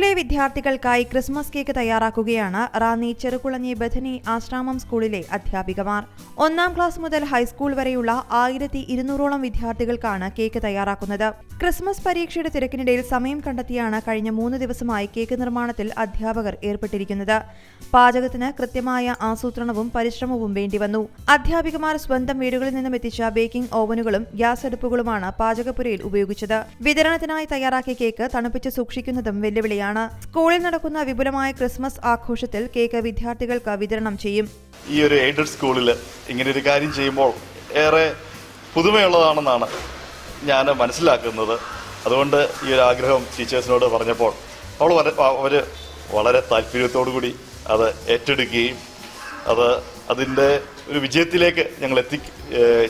minute. വിദ്യാർത്ഥികൾക്കായി Christmas cake തയ്യാറാക്കുകയാണ് റാന്നി ചെറുകുളഞ്ഞി ബഥനി ആശ്രാമം സ്കൂളിലെ അധ്യാപികമാർ. ഒന്നാം ക്ലാസ് മുതൽ ഹൈസ്കൂൾ വരെയുള്ള ആയിരത്തി ഇരുന്നൂറോളം വിദ്യാർത്ഥികൾക്കാണ് കേക്ക് തയ്യാറാക്കുന്നത്. ക്രിസ്മസ് പരീക്ഷയുടെ തിരക്കിനിടയിൽ സമയം കണ്ടെത്തിയാണ് കഴിഞ്ഞ മൂന്ന് ദിവസമായി കേക്ക് നിർമ്മാണത്തിൽ അധ്യാപകർ ഏർപ്പെട്ടിരിക്കുന്നത്. പാചകത്തിന് കൃത്യമായ ആസൂത്രണവും പരിശ്രമവും വേണ്ടിവന്നു. അധ്യാപികമാർ സ്വന്തം വീടുകളിൽ നിന്നും എത്തിച്ച ബേക്കിംഗ് ഓവനുകളും ഗ്യാസ് അടുപ്പുകളുമാണ് പാചകപ്പുരയിൽ ഉപയോഗിച്ചത്. വിതരണത്തിനായി തയ്യാറാക്കിയ കേക്ക് തണുപ്പിച്ച് സൂക്ഷിക്കുന്നതും വെല്ലുവിളിയാണ്. സ്കൂളിൽ നടക്കുന്ന വിപുലമായ ക്രിസ്മസ് ആഘോഷത്തിൽ കേക്ക് വിദ്യാർത്ഥികൾക്ക് വിതരണം ചെയ്യും. ഈ ഒരു എയ്ഡഡ് സ്കൂളിൽ ഇങ്ങനെ ഒരു കാര്യം ചെയ്യുമ്പോൾ ഏറെ പുതുമയുള്ളതാണെന്നാണ് ഞാൻ മനസ്സിലാക്കുന്നത്. അതുകൊണ്ട് ഈ ഒരു ആഗ്രഹം ടീച്ചേഴ്സിനോട് പറഞ്ഞപ്പോൾ അവൾ അവർ വളരെ താല്പര്യത്തോടു കൂടി അത് ഏറ്റെടുക്കുകയും അത് അതിന്റെ ഒരു വിജയത്തിലേക്ക് ഞങ്ങൾ എത്തി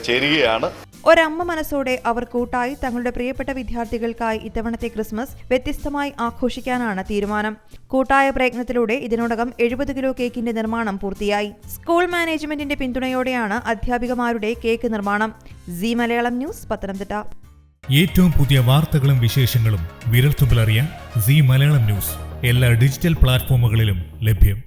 ചേരുകയാണ്. ഒരമ്മ മനസ്സോടെ അവർ കൂട്ടായി തങ്ങളുടെ പ്രിയപ്പെട്ട വിദ്യാർത്ഥികൾക്കായി ഇത്തവണത്തെ ക്രിസ്മസ് വ്യത്യസ്തമായി ആഘോഷിക്കാനാണ് തീരുമാനം. കൂട്ടായ പ്രയത്നത്തിലൂടെ ഇതിനോടകം എഴുപത് കിലോ കേക്കിന്റെ നിർമ്മാണം പൂർത്തിയായി. സ്കൂൾ മാനേജ്മെന്റിന്റെ പിന്തുണയോടെയാണ് അധ്യാപികമാരുടെ കേക്ക് നിർമ്മാണം. C Malayalam news Pathanamthitta. ഏറ്റവും പുതിയ വാർത്തകളും വിശേഷങ്ങളും വിരൽത്തുമ്പിലറിയാൻ സി മലയാളം ന്യൂസ്. എല്ലാ ഡിജിറ്റൽ പ്ലാറ്റ്ഫോമുകളിലും ലഭ്യം.